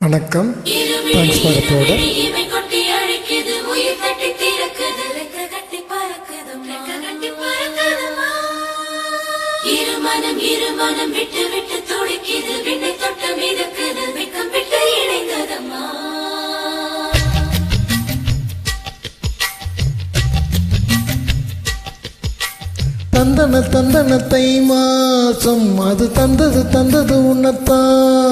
வணக்கம். Thanks for powder இமை கொட்டி அழைக்குது விட்டு விட்டு துடிக்குது விண்ணை மிதக்குது வெக்கம் விட்டு இணைந்ததம்மா தந்தன தந்தன தை மாசம் அது தந்தது தந்தது உன்னத்தான்.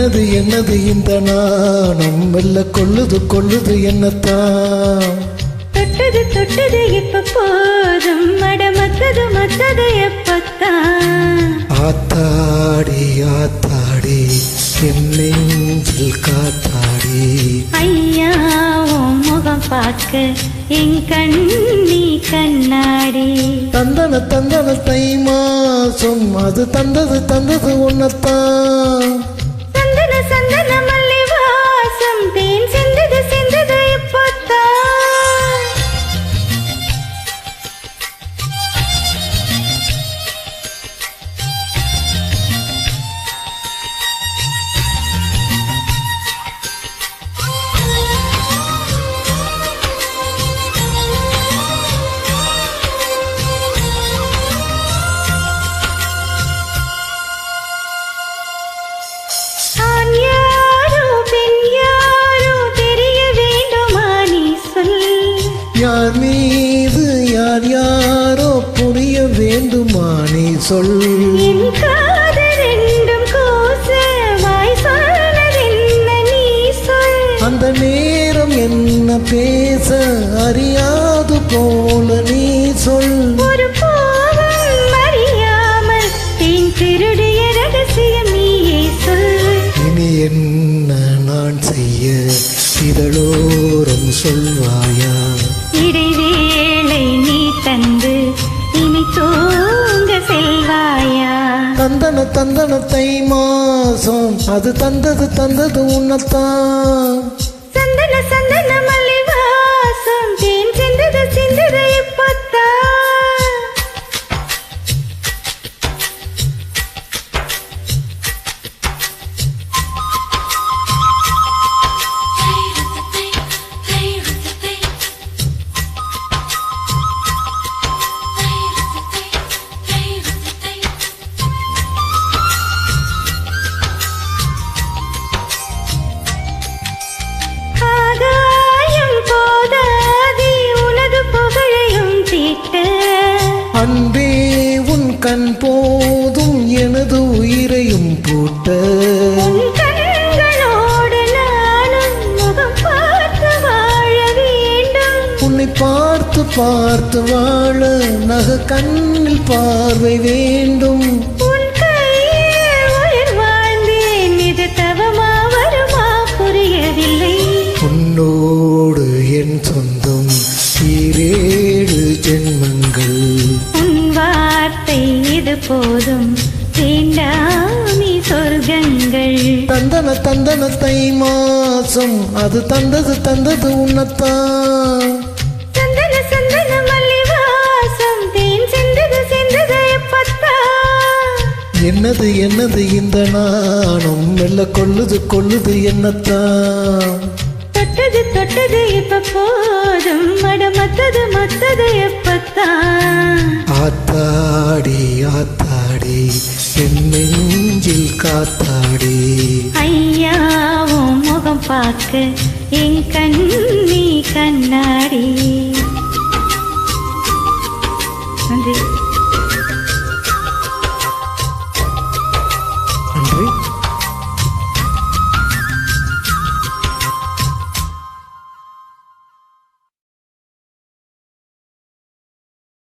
என்னது என்னது இந்த நாணம்? மெல்ல கொள்ளுது கொள்ளுது என்னத்தான்? தொட்டது தொட்டது இப்ப போதும். மட மத்தது மத்தது எப்பத்தா ஆத்தாடி ஆத்தாடி என் நெஞ்சில் காத்தாடி. ஐயா உன் முகம் பார்க்க என் கண்ணி கண்ணாடி. தந்தன தந்தன தை மாசம் அது தந்தது தந்தது உன்னத்தான். சந்தன வேண்டுமா நீ சொல். அந்த நேரம் என்ன பேச அறியாது போல நீ சொல். ஒரு பாவம் அறியாமல் தேன் திருடிய ரகசியம் நீயே சொல். இனி என்ன நான் செய்ய? இதழோரம் சொல்வாயா? தந்தன தை மாசம். அது தந்தது தந்தது உன்னத்தான். சந்தன சந்தன அன்பே உன் கண் போதும் எனது உயிரையும் பூட்ட. உன்னை பார்த்து பார்த்து வாழ நக கண்ணில் பார்வை வேண்டும். போதும். வேண்டாமி சொர்க்கங்கள். தந்தன தந்தன தை மாசம். அது தந்தது தந்தது உன்னத்தான். சந்தன சந்தன மல்லி வாசம் தேன் சிந்தது சிந்தது எப்பத்தா என்னது என்னது இந்த நாணம்? மெல்ல கொள்ளுது கொள்ளுது என்னத்தான். தொட்டது தொட்டது இப்ப போதும் மட மத்தது மத்தது எப்பத்தா ஆத்தாடி ஆத்தாடி என் நெஞ்சில் காத்தாடி. ஐயா உன் முகம் பார்க்க என் கண்ணி கண்